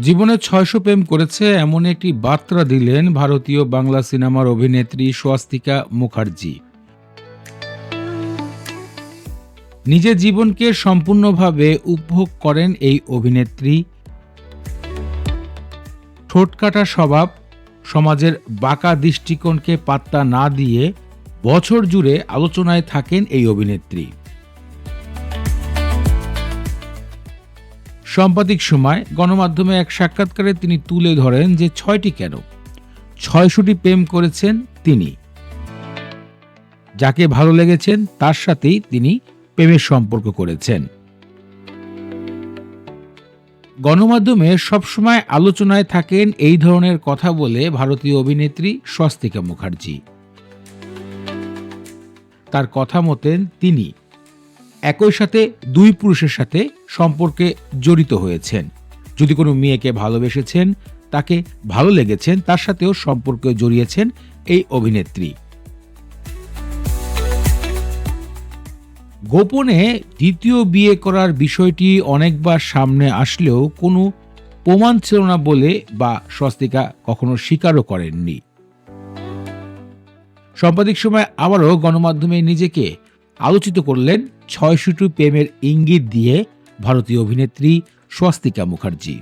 জীবনে ছয়শো প্রেম করেছে এমন একটি বার্তা দিলেন ভারতীয় বাংলা সিনেমার অভিনেত্রী স্বস্তিকা মুখার্জি। নিজের জীবনকে সম্পূর্ণভাবে উপভোগ করেন এই অভিনেত্রী। ঠোঁটকাটা স্বভাব, সমাজের বাঁকা দৃষ্টিকোণকে পাত্তা না দিয়ে বছর জুড়ে আলোচনায় থাকেন এই অভিনেত্রী। সাম্প্রতিক সময় গণমাধ্যমে এক সাক্ষাৎকারে তিনি তুলে ধরেন যে ছয়টি কেন? ছয়শটি প্রেম করেছেন তিনি। যাকে ভালো লেগেছেন, তার সাথেই তিনি প্রেমের সম্পর্ক করেছেন। গণমাধ্যমে সবসময় আলোচনায় থাকেন এই ধরনের কথা বলে ভারতীয় অভিনেত্রী স্বস্তিকা মুখার্জি। তার কথা মতেন তিনি। একই সাথে দুই পুরুষের সাথে সম্পর্কে জড়িত হয়েছেন। যদি কোনো মেয়েকে ভালোবেসেছেন, তাকে ভালো লেগেছেন, তার সাথেও সম্পর্কে জড়িয়েছেন এই অভিনেত্রী। গোপনে দ্বিতীয় বিয়ে করার বিষয়টি অনেকবার সামনে আসলেও কোনো প্রমাণ ছিল না বলে বা স্বস্তিকা কখনো স্বীকারও করেননি। সাম্প্রতিক সময় আবারও গণমাধ্যমে নিজেকে আলোচিত করলেন ছয়শটি প্রেমের ইঙ্গিত দিয়ে ভারতীয় অভিনেত্রী স্বস্তিকা মুখার্জি।